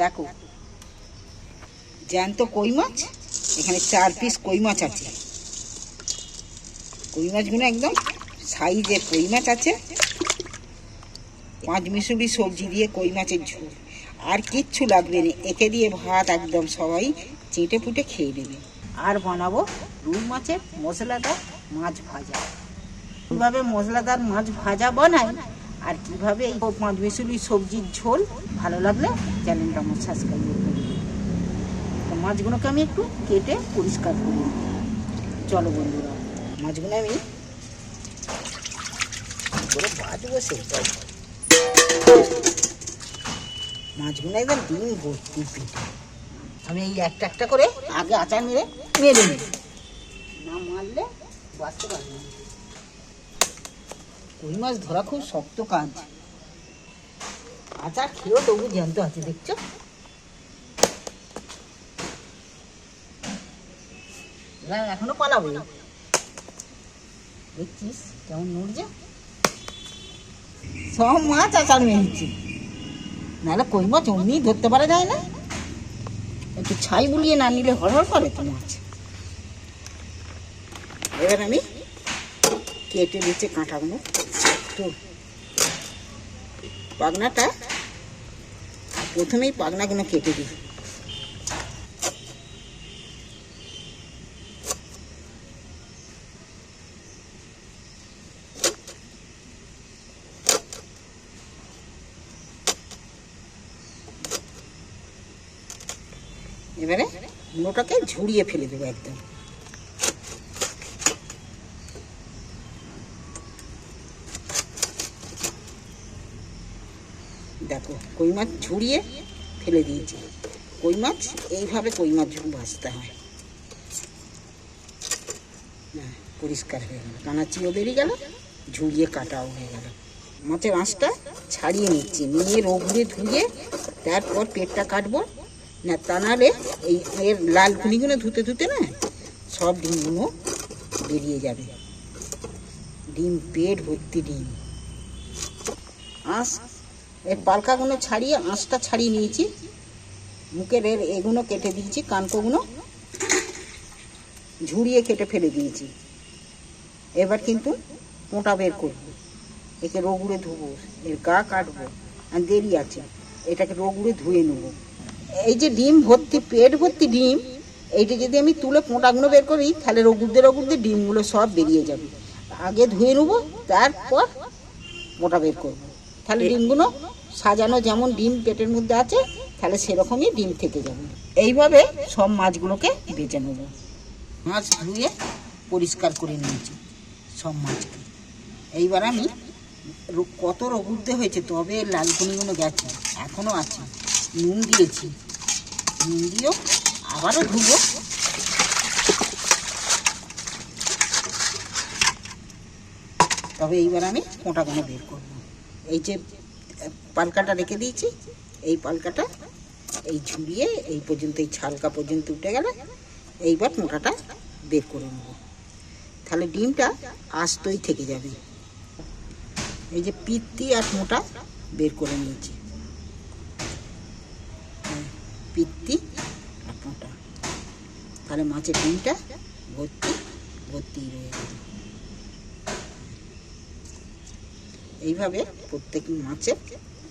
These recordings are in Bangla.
দেখো। জ্যান্ত কই মাছ? এখানে চার পিস কই মাছ আছে। কই মাছগুলো একদম সাইজের কই মাছ আছে। পাঁচ মিশুরি সবজি দিয়ে কই মাছের ঝোল। আর কিচ্ছু লাগবে না, একে দিয়ে ভাত একদম সবাই চেটে পুটে খেয়ে নেবে। আর বানাবো রুই মাছের মশলাদার মাছ ভাজা। কীভাবে মশলাদার মাছ ভাজা বানাই? আর কীভাবে এই পাঁচ মিশুরি সবজির ঝোল ভালো লাগলে চ্যানেলটা আমার সাবস্ক্রাইব করে। তো মাছগুলোকে আমি একটু কেটে পরিষ্কার করে চলো বন্ধুরা, মাছগুলো আমি মাছগুলো একদম ডিম ভর্তি পিঠে। আমি এই একটা একটা করে আগে আচার মেরে মেরে নিই। না মারলে বাঁচতে পারব না। কই মাছ ধরা খুব শক্ত কাজ। আচার খেয়েও তবু জ্যান্ত আছে, দেখছ? এখনও পালাবে দেখছিস কেমন নড়ছে? সব মাছ আচার মেরেছি। নাহলে কই মাছ অমনি ধরতে পারা যায় না? একটু ছাই বুলিয়ে না নিলে হড়হড় করে তো মাছ। এবার আমি কেটে দিচ্ছে কাঁটাগুলো তো পাগনাটা, প্রথমেই পাগনাগুলো কেটে দিই। এবারে মুলোটাকে ঝুড়িয়ে ফেলে দেবো একদম। দেখো কই মাছ ঝুড়িয়ে ফেলে দিয়েছি। কই মাছ এইভাবে কই মাছ ভাজতে হয়। হ্যাঁ, পরিষ্কার হয়ে গেল। কানাচিও বেরিয়ে গেল ঝুড়িয়ে কাটাও হয়ে গেল। মাছের আঁশটা ছাড়িয়ে নিচ্ছি নিয়ে রোগড়ে ধুয়ে তারপর পেটটা কাটবো। না তা নাহলে এই এর লাল খুনিগুলো ধুতে ধুতে না সব ডিমগুলো বেরিয়ে যাবে। ডিম পেট ভর্তি ডিম। আঁশ এর পালকাগুলো ছাড়িয়ে আঁশটা ছাড়িয়ে নিয়েছি। মুখের এর এগুলো কেটে দিয়েছি কানকোগুলো ঝুড়িয়ে কেটে ফেলে দিয়েছি। এবার কিন্তু মোটা বের করব। একে রোগুড়ে ধুবো এর গা কাটবো। আর দেরি আছে এটাকে রোগুড়ে ধুয়ে নেব। এই যে ডিম ভর্তি পেট ভর্তি ডিম এইটা যদি আমি তুলে পোঁটাগুলো বের করি তাহলে রগুরদের রগুরদের ডিমগুলো সব বেরিয়ে যাবে। আগে ধুয়ে নেব তারপর মোটা বের করব। তাহলে ডিমগুলো সাজানো যেমন ডিম পেটের মধ্যে আছে, তাহলে সেরকমই ডিম থেকে যাবে। এইভাবে সব মাছগুলোকে বেছে নেব। মাছ ধুয়ে পরিষ্কার করে নিয়েছি সব মাছকে। এইবার আমি কত রগুরতে হয়েছে, তবে লালকুনিগুলো গেছে এখনও আছে। নুন দিয়েছি। নুন দিয়েও আবারও ধুবো। তবে এইবার আমি কোঁটাগুলো বের করব। এই যে পালকাটা রেখে দিয়েছি। এই পালকাটা এই ঝুলিয়ে এই পর্যন্ত এই ছালকা পর্যন্ত উঠে গেলে। এইবার মোটাটা বের করে নেব। তাহলে ডিমটা আস্তই থেকে যাবে। এই যে পিত্তি আর মোটা বের করে নিয়েছি। হ্যাঁ, পিত্তি আর মোটা। তাহলে মাছের ডিমটা ভর্তি ভর্তি রয়ে যাবে এইভাবে প্রত্যেক মাছের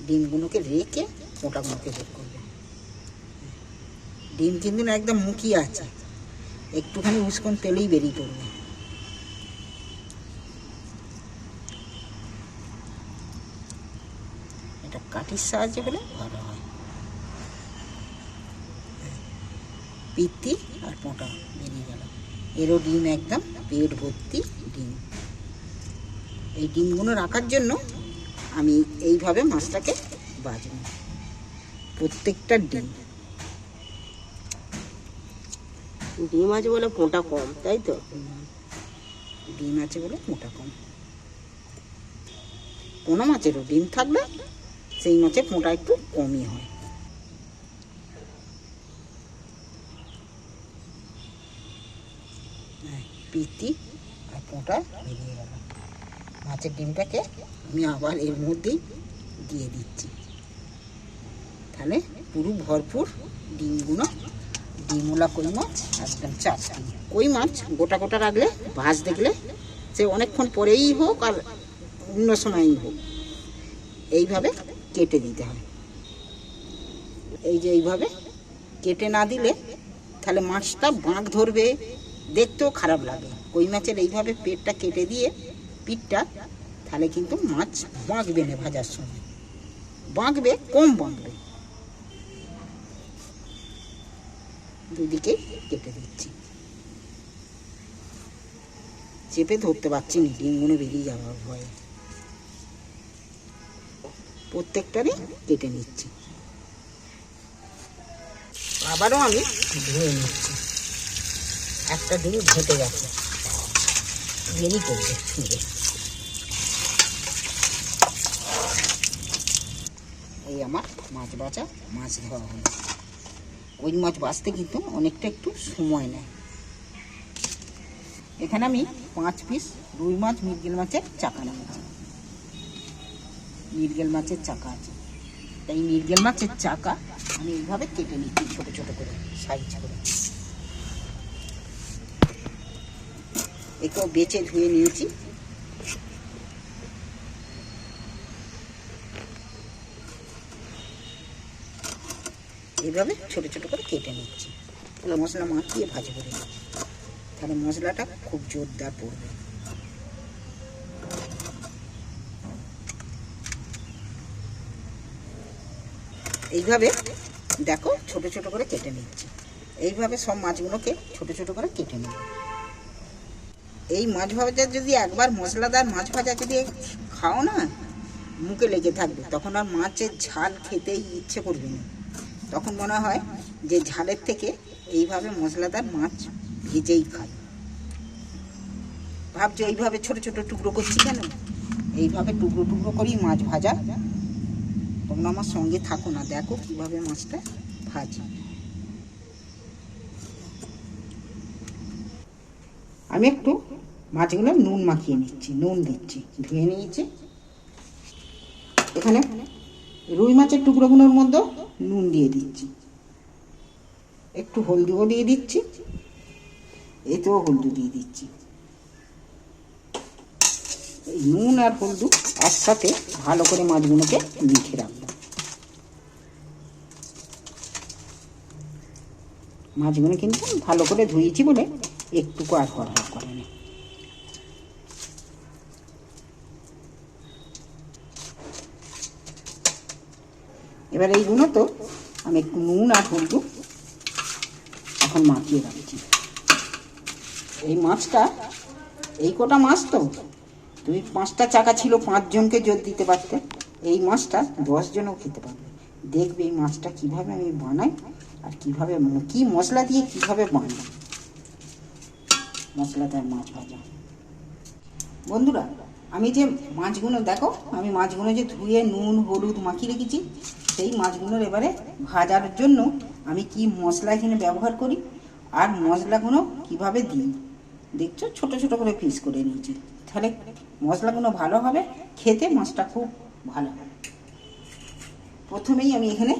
ডিমগুলোকে রেখে মোটাগুলোকে বের করবে। ডিম কিন্তু না একদম মুখিয়ে আছে। একটুখানি উস্কন তেলেই বেরিয়ে পড়বে। এটা কাঠির সাহায্যে হলে ভালো হয়। পিত্তি আর পোঁটা বেরিয়ে গেল। এরও ডিম একদম পেট ভর্তি ডিম। এই ডিমগুলো রাখার জন্য আমি এইভাবে মাছটাকে বাজব। প্রত্যেকটা ডিম। ডিম আছে বলে পোঁটা কম তাই তো? ডিম আছে বলে মোটা কম। কোনো মাছেরও ডিম থাকলে সেই মাছের মোটা একটু কমই হয়। হ্যাঁ, পিতি আর পোঁটা বেরিয়ে গেল। মাছের ডিমটাকে আমি আবার এর মধ্যেই দিয়ে দিচ্ছি। তাহলে পুরো ভরপুর ডিমগুলো ডিমওলা কই মাছ, একদম চারটি কই মাছ গোটা গোটা রাখলে, ভাজ দেখলে সে অনেকক্ষণ পরেই হোক আর অন্য সময়ই হোক। এইভাবে কেটে দিতে হয়। এই যে এইভাবে কেটে না দিলে তাহলে মাছটা বাঁক ধরবে, দেখতেও খারাপ লাগে। কই মাছের এইভাবে পেটটা কেটে দিয়ে পিঠটা, তাহলে কিন্তু মাছ বাঁকবে না ভাজার সময়। বাঁকবে, কম বাঁকবে। দুদিকেই কেটে দিচ্ছি। চেপে ধরতে পারছি না ডিমগুলো বেরিয়ে যাওয়ার ভয়ে। প্রত্যেকটারই কেটে নিচ্ছি। আবারও আমি ধুয়ে নিচ্ছি। একটা ডিম ঘেটে গেছে। দেরি করবে এই আমার মাছ বাছা মাছ ধরা হলো ওই মাছ বাছতে কিন্তু অনেকটা একটু সময় নেয়। এখানে আমি পাঁচ পিস রুই মাছ মিরগেল মাছের চাকা নিয়েছি। মিরগেল মাছের চাকা আছে। তাই মিরগেল মাছের চাকা আমি এইভাবে কেটে নিচ্ছি ছোট ছোট করে, সাইজ করে। একেও বেছে ধুয়ে নিয়েছি। এইভাবে ছোট ছোট করে কেটে নিচ্ছি। তাহলে মশলা মাখিয়ে ভাজি করে নিচ্ছি তাহলে মশলাটা খুব জোরদার পড়বে। এইভাবে দেখো ছোট ছোট করে কেটে নিচ্ছি। এইভাবে সব মাছগুলোকে ছোট ছোট করে কেটে নেব। এই মাছ ভাজা যদি একবার মশলাদার মাছ ভাজা যদি খাও না, মুখে লেগে থাকবে। তখন আর মাছের ঝাল খেতেই ইচ্ছে করবে না। তখন মনে হয় যে ঝালের থেকে এইভাবে মশলাদার মাছ ভেজেই খাই ভাবছ এইভাবে ছোট ছোট টুকরো করছি কেন? এইভাবে টুকরো টুকরো করি মাছ ভাজা। তোমরা আমার সঙ্গে থাকো না, দেখো কীভাবে মাছটা ভাজি। আমি একটু মাছগুলো নুন মাখিয়ে নিচ্ছি, নুন দিচ্ছি, ধুয়ে নিয়েছি। এখানে রুই মাছের টুকরোগুলোর মধ্যে নুন দিয়ে দিচ্ছি। একটু হলদিও দিয়ে দিচ্ছি। এতেও হলদু দিয়ে দিচ্ছি। এই নুন আর হলদু একসাথে ভালো করে মাছগুলোকে মেখে রাখব। মাছগুলো কিন্তু ভালো করে ধুয়েছি বলে একটুকু আর হরহর করে এবার এইগুলো তো আমি একটু নুন আর হলদু এখন মাখিয়ে রাখছি। এই মাছটা, এই কটা মাছ তো তুমি পাঁচটা চাকা ছিল পাঁচজনকে জোর দিতে পারতে, এই মাছটা দশজনও খেতে পারবে। দেখবে এই মাছটা কীভাবে আমি বানাই আর কীভাবে কি মশলা দিয়ে কীভাবে বানাই। মশলাদার মাছ ভাজা। বন্ধুরা, আমি যে মাছগুলো, দেখো, আমি মাছগুলো যে ধুয়ে নুন, হলুদ মাখিয়ে রেখেছি সেই মাছগুলোর এবারে ভাজার জন্য আমি কি মশলা এখানে ব্যবহার করি? আর মশলাগুলো কীভাবে দিই? দেখছ? ছোট ছোট করে পিস করে নিয়েছি। তাহলে মশলাগুলো ভালো হবে, খেতে মাছটা খুব ভালো হবে। প্রথমেই আমি এখানে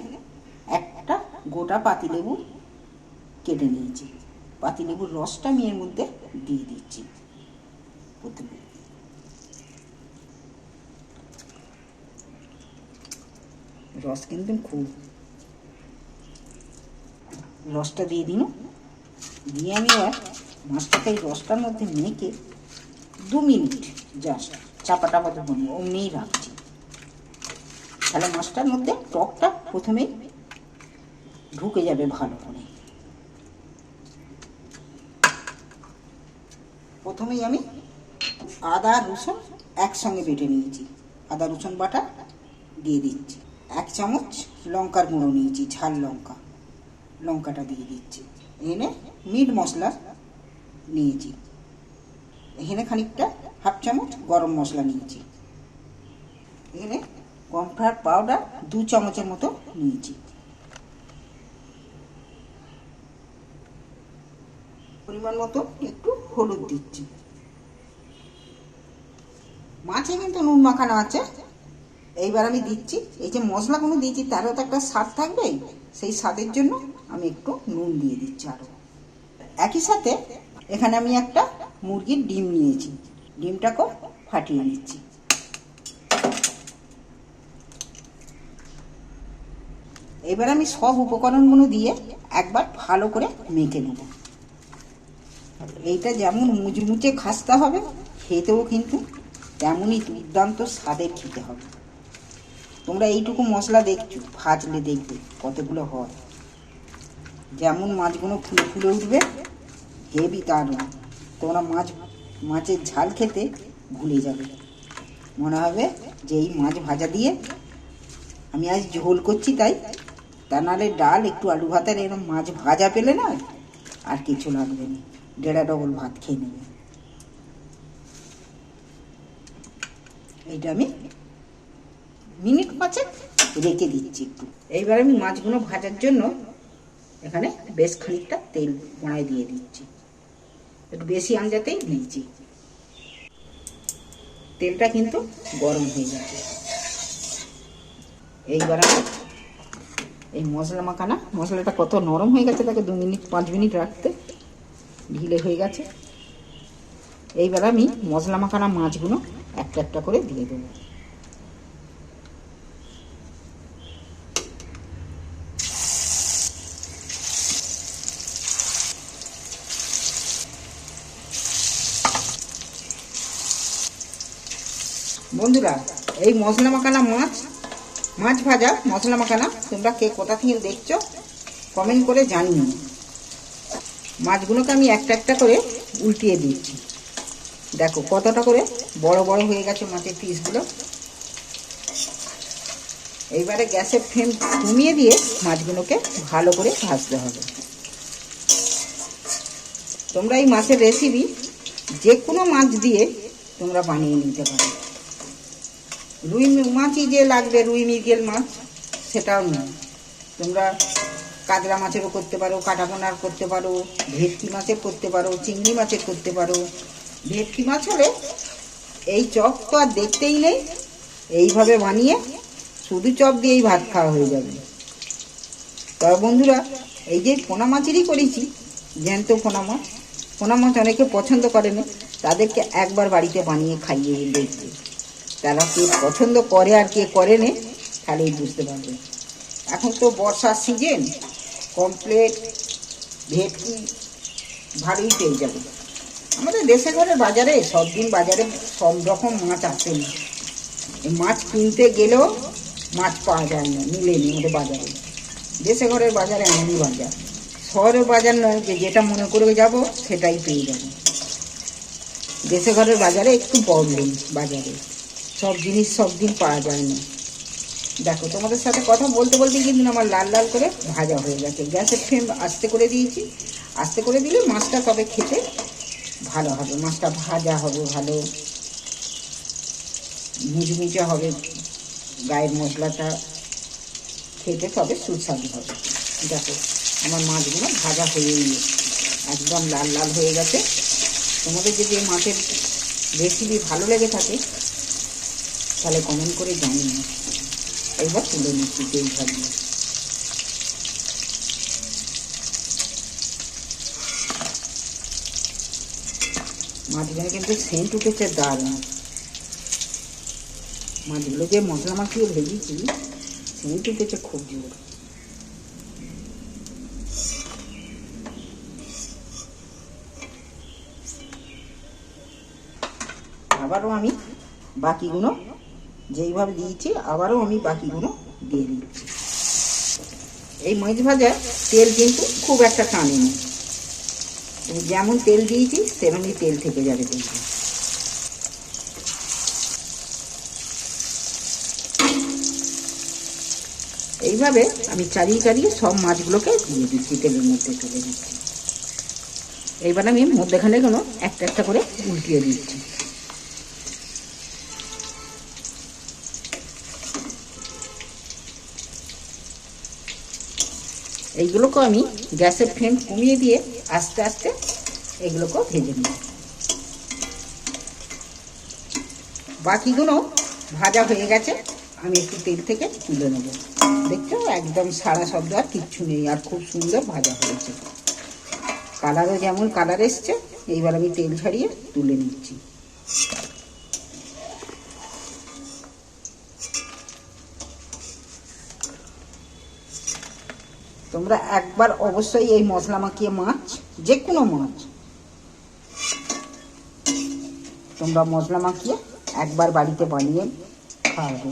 একটা গোটা পাতিলেবু কেটে নিয়েছি। পাতিলেবুর রসটা আমি এর মধ্যে দিয়ে দিচ্ছি। প্রথমে রস কিন্তু খুব। রসটা দিয়ে দিন। দিয়ে আমি এবার মাছটাকে এই রসটার মধ্যে মেখে দু মিনিট জাস্ট চাপা টাপা দেবো অমনিই রাখছি। তাহলে মাছটার মধ্যে টকটা প্রথমেই ঢুকে যাবে ভালো করে। প্রথমেই আমি আদা রসুন একসঙ্গে বেটে নিয়েছি। আদা রসুন বাটা দিয়ে দিচ্ছি। এক চামচ লঙ্কার গুঁড়ো নিয়েছি, ঝাল লঙ্কা। লঙ্কাটা দিয়ে দিচ্ছি। এনে মিট মশলা নিয়েছি। এখানে খানিকটা হাফ চামচ গরম মশলা নিয়েছি। এখানে কমফ্লাওয়ার পাউডার দু চামচের মতো নিয়েছি। পরিমাণ মতো একটু হলুদ দিচ্ছি। মাছে কিন্তু নুন মাখানো আছে। এইবার আমি দিচ্ছি। এই যে মশলাগুলো দিয়েছি তারও তো একটা স্বাদ থাকবে সেই স্বাদের জন্য আমি একটু নুন দিয়ে দিচ্ছি আরও একই সাথে এখানে আমি একটা মুরগির ডিম নিয়েছি। ডিমটাকেও ফাটিয়ে নিচ্ছি। এবার আমি সব উপকরণগুলো দিয়ে একবার ভালো করে মেখে নেব। এইটা যেমন মুচমুচে খাসতে হবে, খেতেও কিন্তু তেমনই দুর্দান্ত স্বাদের খেতে হবে। তোমরা এইটুকু মশলা দেখছ, ভাজলে দেখবে কতগুলো হয়। যেমন মাছগুলো ফুলে ফুলে উঠবে, হেভি না তোমরা মাছ, মাছের ঝাল খেতে ভুলে যাবে। মনে হবে যে এই মাছ ভাজা দিয়ে আমি আজ ঝোল করছি তাই। তা নাহলে ডাল, একটু আলু ভাতের এরকম মাছ ভাজা পেলে না আর কিছু লাগবে না। ডেড়া ডবল ভাত খেয়ে নেবে। এইটা আমি মিনিট পাঁচেক রেখে দিচ্ছি একটু। এইবার আমি মাছগুলো ভাজার জন্য এখানে বেশ খানিকটা তেল কড়াই দিয়ে দিচ্ছি। একটু বেশি আঞ্জাতেই দিচ্ছি। তেলটা কিন্তু গরম হয়ে গেছে। এইবার আমি এই মশলা মাখানা, মশলাটা কত নরম হয়ে গেছে তাকে দু মিনিট, পাঁচ মিনিট রাখতে ঢিলে হয়ে গেছে। এইবার আমি মশলা মাখানা মাছগুলো একটা একটা করে দিয়ে দেবো বন্ধুরা এই মশলা মাখানা মাছ মাছ ভাজা, মশলা মাখানা, তোমরা কে কোথা থেকে দেখছ কমেন্ট করে জানিও। মাছগুলোকে আমি একটা একটা করে উল্টিয়ে দিচ্ছি। দেখো কতটা করে বড় বড় হয়ে গেছে মাছের পিসগুলো এইবারে গ্যাসের ফ্লেম কমিয়ে দিয়ে মাছগুলোকে ভালো করে ভাজতে হবে। তোমরা এই মাছের রেসিপি যে কোনো মাছ দিয়ে তোমরা বানিয়ে নিতে পারো। রুই মাছই যে লাগবে, রুই মৃগেল মাছ, সেটাও নয়। তোমরা কাতলা মাছেরও করতে পারো কাটাপোনার করতে পারো, ভেটকি মাছের করতে পারো, চিংড়ি মাছের করতে পারো। ভেটকি মাছ হলে এই চপ তো আর দেখতেই নেই। এইভাবে বানিয়ে শুধু চপ দিয়েই ভাত খাওয়া হয়ে যাবে। তবে বন্ধুরা, এই যে পোনা মাছেরই করেছি, জ্যান্ত পোনা মাছ পোনা মাছ অনেকে পছন্দ করে না তাদেরকে একবার বাড়িতে বানিয়ে খাইয়ে দেখবে তারা কে পছন্দ করে আর কে করে নে, তাহলেই বুঝতে পারবে। এখন তো বর্ষার সিজন কমপ্লেট ভেটকি ভালোই পেয়ে যাবে। আমাদের দেশে ঘরে বাজারে, সব দিন বাজারে সব রকম মাছ আসে না। মাছ কিনতে গেলেও মাছ পাওয়া যায় না মিলেনি আমাদের বাজারে। দেশে ঘরের বাজারে এমনই বাজার। শহরের বাজার নয় যে যেটা মনে করে যাব, সেটাই পেয়ে যাবে। দেশে ঘরের বাজারে একটু প্রবলেম বাজারে। সব জিনিস সব দিন পাওয়া যায় না। দেখো, তোমাদের সাথে কথা বলতে বলতে কিন্তু আমার লাল লাল করে ভাজা হয়ে গেছে। গ্যাসের ফ্লেম আস্তে করে দিয়েছি। আস্তে করে দিলে মাছটা তবে খেতে ভালো হবে। মাছটা ভাজা হবে ভালো। মুচমুচে হবে। গায়ের মশলাটা খেতে তবে সুস্বাদু হবে। দেখো, আমার মাছগুলো ভাজা গেছে। একদম লাল লাল হয়ে গেছে। তোমাদের যদি এই মাছের রেসিপি ভালো লেগে থাকে তাহলে কমেন্ট করে জানিয়ে এইবার তুলে নিচ্ছি তেল ভাজিয়ে মাছগুলো কিন্তু সেন্ট উঠেছে দারুণ। মাছগুলো যে মশলা মাখিয়ে ভেজেছি সেন্ট উঠেছে খুব জোর। আবারও আমি বাকিগুলো যেইভাবে দিয়েছি, আবারও আমি বাকিগুলো দিয়ে দিচ্ছি। এই মাছ ভাজা তেল কিন্তু খুব একটা টানে না। যেমন তেল দিয়েছি, সেরকমই তেল থেকে যাবে কিন্তু। এইভাবে আমি চালিয়ে চালিয়ে সব মাছগুলোকে দিয়ে দিচ্ছি তেলের মধ্যে তুলে দিচ্ছি। এইবার আমি মধ্যেখানে কোনো একটা একটা করে উল্টিয়ে দিচ্ছি। এইগুলোকে আমি গ্যাসের ফ্লেম কমিয়ে দিয়ে আস্তে আস্তে এগুলোকেও ভেজে নিই। বাকিগুলো ভাজা হয়ে গেছে, আমি একটু তেল থেকে তুলে নেব। দেখছ, একদম সারা শব্দ, আর কিচ্ছু নেই, আর খুব সুন্দর ভাজা হয়েছে। কালারও যেমন কালার এসছে, এইবার আমি তেল ছাড়িয়ে তুলে নিচ্ছি। তোমরা একবার অবশ্যই এই মশলা মাখিয়ে মাছ যে কোনো মাছ। তোমরা মশলা মাখিয়ে একবার বাড়িতে বানিয়ে খাওয়াবে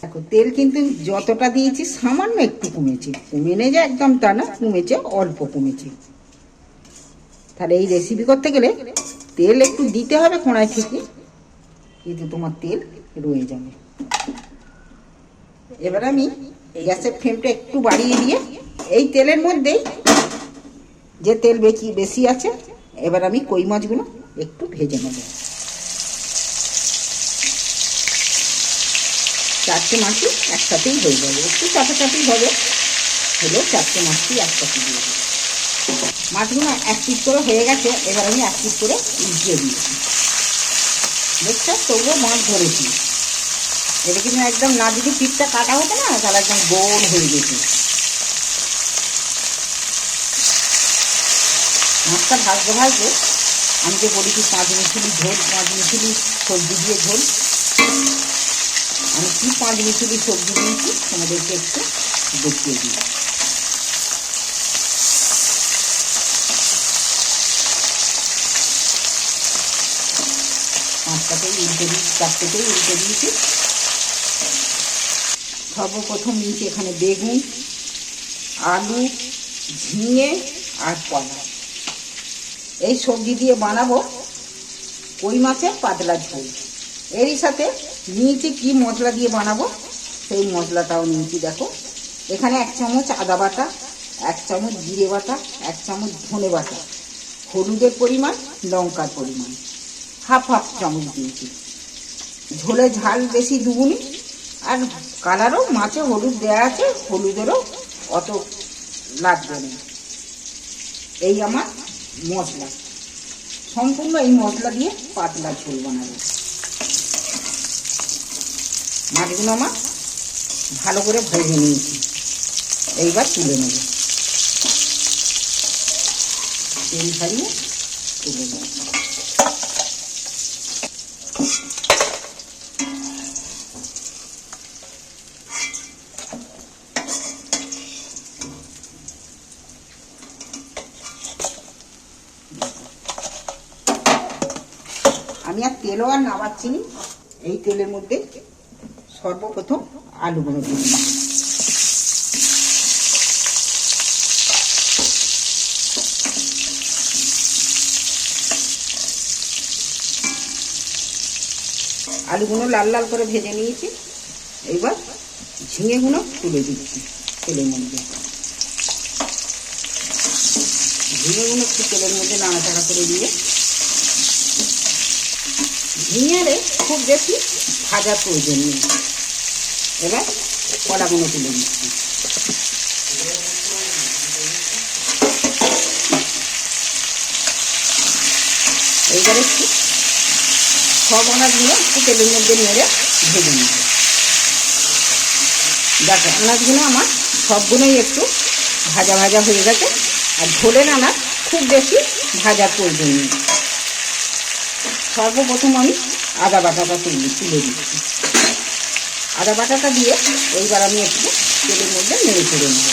দেখো, তেল কিন্তু যতটা দিয়েছি, সামান্য একটু কমেছে। কমে যে একদম তা না, কমেছে, অল্প কমেছে। তাহলে এই রেসিপি করতে গেলে তেল একটু দিতে হবে কোনায় থেকে, কিন্তু তোমার তেল রয়ে যাবে। এবার আমি গ্যাসের ফ্লেমটা একটু বাড়িয়ে দিয়ে এই তেলের মধ্যেই যে তেল বেশি বেশি আছে, এবার আমি কই মাছগুলো একটু ভেজে নেব। চারটে মাছই একসাথেই হয়ে যাবে একটু চাপাচাপি হবে, হলেও চারটে মাছই একসাথে দিয়ে দেবো। মাছগুলো এক পিস করে হয়ে গেছে, এবার আমি এক পিস করে উল্টিয়ে দিয়েছি দেখছ, তবুও মাছ ধরেছি। এটা কিন্তু একদম না যদি পিঠটা কাটা হতো না, তাহলে একদম গোল হয়ে যেত। মাছটা ভাজতে ভাজতে আমি যে কি পাঁচ মিশুলি ঝোল, পাঁচ মিশুলি সবজি দিয়ে ঝোল। আমি কি পাঁচ মিশুলি সবজি দিয়েছি তোমাদেরকে একটু দেখিয়ে দিই। পাঁচটাতেই উল্টে দিই চারটেতেই উল্টে দিয়েছি। সর্বপ্রথম নিয়েছি এখানে বেগুন, আলু, ঝিঙে আর কলা। এই সবজি দিয়ে বানাবো কই মাছের পাতলা ঝোল। এরই সাথে নিয়েছি কি মশলা দিয়ে বানাবো? সেই মশলাটাও নিয়েছি, দেখো। এখানে এক চামচ আদা বাটা, এক চামচ জিরে বাটা, এক চামচ ধনে বাটা। হলুদের পরিমাণ, লঙ্কার পরিমাণ। হাফ হাফ চামচ দিয়েছি। ঝোলে ঝাল বেশি দুগুনি, আর কালারও মাছে হলুদ দেওয়া আছে, হলুদেরও অত লাগবে না। এই আমার মশলা। সম্পূর্ণ এই মশলা দিয়ে পাতলা ঝোল বানাবো। মাছগুলো আমার ভালো করে ভেজে নিয়েছি। এইবার তুলে নেব। তেল ছাড়িয়ে তুলে নেব আমি আর তেলও আর নামাচ্ছি নি এই তেলের মধ্যে সর্বপ্রথম আলুগুলো দিয়ে দিলাম। আলুগুলো লাল লাল করে ভেজে নিয়েছি। এইবার ঝিঙেগুলো তুলে দিচ্ছি তেলের মধ্যে। ঝিঙেগুলো একটু তেলের মধ্যে নাড়াচাড়া করে দিয়ে ঝিঙেরে খুব বেশি ভাজার প্রয়োজন নেই। এবার কলাগুলো তুলে দিচ্ছি এইবার একটু সব আনাজগুলো একটু তেলের মধ্যে নেড়ে ভেজে নেব। দেখো, আনাজগুলো আমার সবগুলোই একটু ভাজা ভাজা হয়ে গেছে। আর ঝোলের আনাজ খুব বেশি ভাজার প্রয়োজন নেই। সর্বপ্রথম আমি আদা বাটাটা তুলে তুলে দিচ্ছি। আদা বাটাটা দিয়ে এইবার আমি একটু তেলের মধ্যে নেড়ে ফেলে নেব।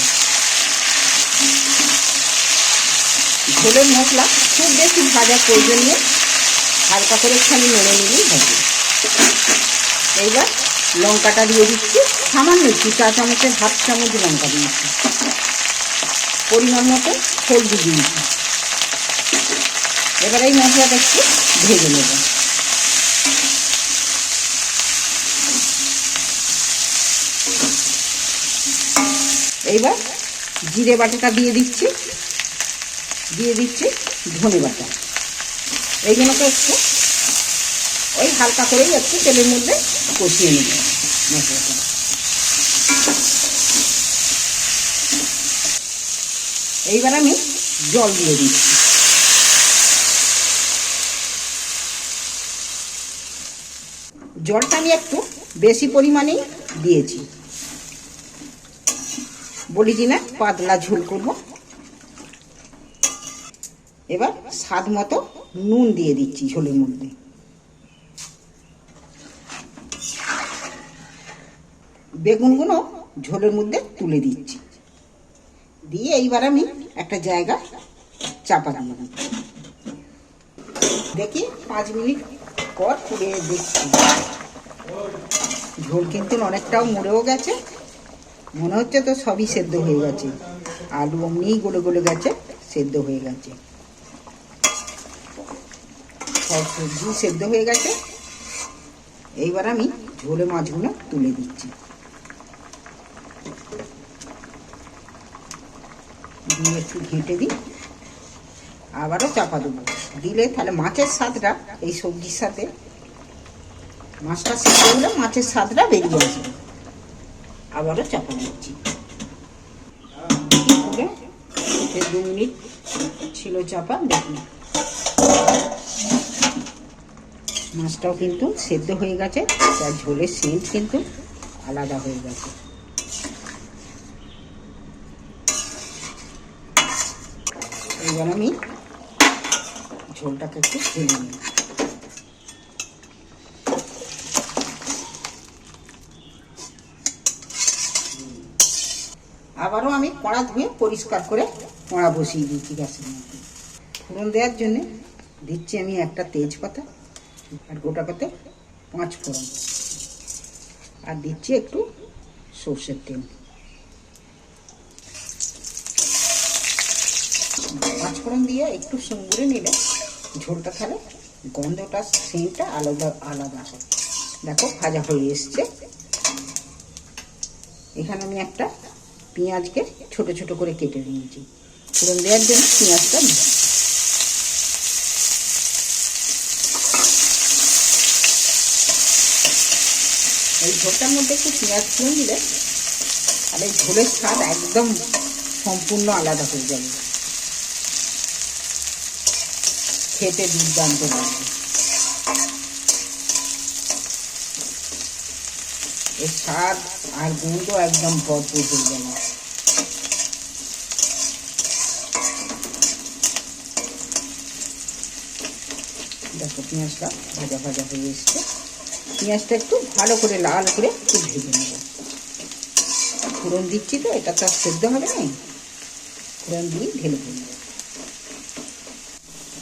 ঝোলের মশলা খুব বেশি ভাজার প্রয়োজন নেই, হালকা করে খালি নেড়ে নিলেই হবে। এইবার লঙ্কাটা দিয়ে দিচ্ছি, সামান্য একটু চা চামচের হাফ চামচ লঙ্কা দিয়েছি পরিমাণ মতো হলদি দিয়েছি এবার এই মশলাটা একটু ভেজে নেব। এইবার জিরে বাটাটা দিয়ে দিচ্ছি। দিয়ে দিচ্ছি ধনে বাটা। এইগুলোকে একটু ওই হালকা করেই একটু তেলের মধ্যে কষিয়ে নেব। মশলাটা এইবার আমি জল দিয়ে দিচ্ছি। জলটা আমি একটু বেশি পরিমাণেই দিয়েছি। বলি কি না, পাতলা ঝোল করব। এবার স্বাদ মতো নুন দিয়ে দিচ্ছি ঝোলের মধ্যে। বেগুনগুলো ঝোলের মধ্যে তুলে দিচ্ছি। দিয়ে এইবার আমি একটা জায়গা চাপা দিই। দেখি পাঁচ মিনিট পর খুলে দেখছি ঝোল কিন্তু অনেকটাও মরেও গেছে। মনে হচ্ছে তো সবই সেদ্ধ হয়ে গেছে। আলু অমনিই গলে গলে গেছে, সেদ্ধ হয়ে গেছে। সব সবজি সেদ্ধ হয়ে গেছে। এইবার আমি ঝোলে মাছগুলো তুলে দিচ্ছি। দিয়ে একটু ঘেঁটে দিই। আবারও চাপা দেবো। দিলে তাহলে মাছের স্বাদটা, এই সবজির সাথে মাছটা সেদ্ধ হলে মাছের স্বাদটা বেরিয়ে আসবে। আবারও চাপা দিচ্ছি। দু মিনিট ছিল চাপা দেখুন মাছটাও কিন্তু সেদ্ধ হয়ে গেছে, তার ঝোলের সেন্ট কিন্তু আলাদা হয়ে গেছে। এবার আমি ঝোলটাকে একটু ঢেলে নিই। আবারও আমি কড়া ধুয়ে পরিষ্কার করে কড়া বসিয়ে দিয়েছি গ্যাসের মধ্যে। ফোড়ন দেওয়ার জন্যে দিচ্ছি আমি একটা তেজপাতা আর গোটা পাতে পাঁচ ফোড়ন। আর দিচ্ছি একটু সর্ষের তেল। পাঁচ ফোড়ন দিয়ে একটু সুন্দরে নিলে ঝোলটা তাহলে গন্ধটা, সেন্টটা আলাদা আলাদা হয় দেখো, ভাজা হয়ে এসছে। এখানে আমি একটা পেঁয়াজকে ছোট ছোট করে কেটে নিয়েছি। ফোড়ন দেওয়ার জন্য পেঁয়াজটা। এই ঝোলটার মধ্যে একটু পেঁয়াজ ফোড়ন দিলে আর এই ঝোলের স্বাদ একদম সম্পূর্ণ আলাদা হয়ে যাবে। খেতে দুর্দান্ত লাগবে এর স্বাদ আর গন্ধ একদম ভরপুর যাবে দেখো পেঁয়াজটা ভাজা ভাজা হয়ে এসছে। পেঁয়াজটা একটু ভালো করে লাল করে একটু ভেজে নেব। ফোড়ন দিচ্ছি তো, এটা তো আর সেদ্ধ হবে না। ফোড়ন দিয়ে ঢেলে ফেলব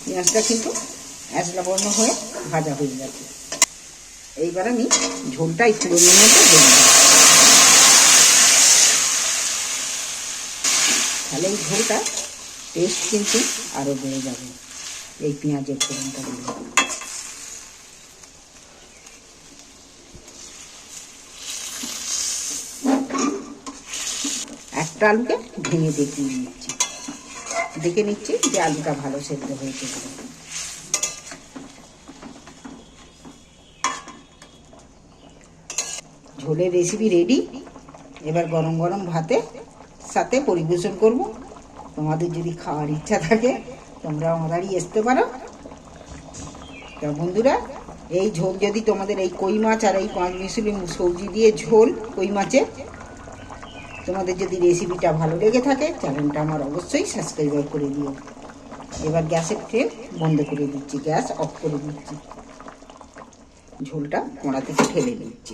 পেঁয়াজটা কিন্তু বর্ণ হয়ে ভাজা হয়ে গেছে। এইবার আমি ঝোলটা এই ফোড়নের মধ্যে দেবো তাহলে এই ঝোলটা টেস্ট কিন্তু আরও বেড়ে যাবে, এই পেঁয়াজের ফোড়নটা দিলে একটা আলুকে ভেঙে দেখিয়ে নিচ্ছি দেখে নিচ্ছি যে আলুটা ভালো সেদ্ধ হয়েছে ঝোলের রেসিপি রেডি এবার গরম গরম ভাতে সাথে পরিবেশন করব। তোমাদের যদি খাওয়ার ইচ্ছা থাকে তোমরা আমাদেরই আসতে পারো। তা বন্ধুরা, এই ঝোল যদি তোমাদের এই কই মাছ আর এই পাঁচ মিশুলি সবজি দিয়ে ঝোল, কই মাছের তোমাদের যদি রেসিপিটা ভালো লেগে থাকে, চ্যানেলটা আমার অবশ্যই সাবস্ক্রাইব করে দিও। এবার গ্যাসের ফ্লেম বন্ধ করে দিচ্ছি, গ্যাস অফ করে দিচ্ছি। ঝোলটা কড়া থেকে ঢেলে নিচ্ছি।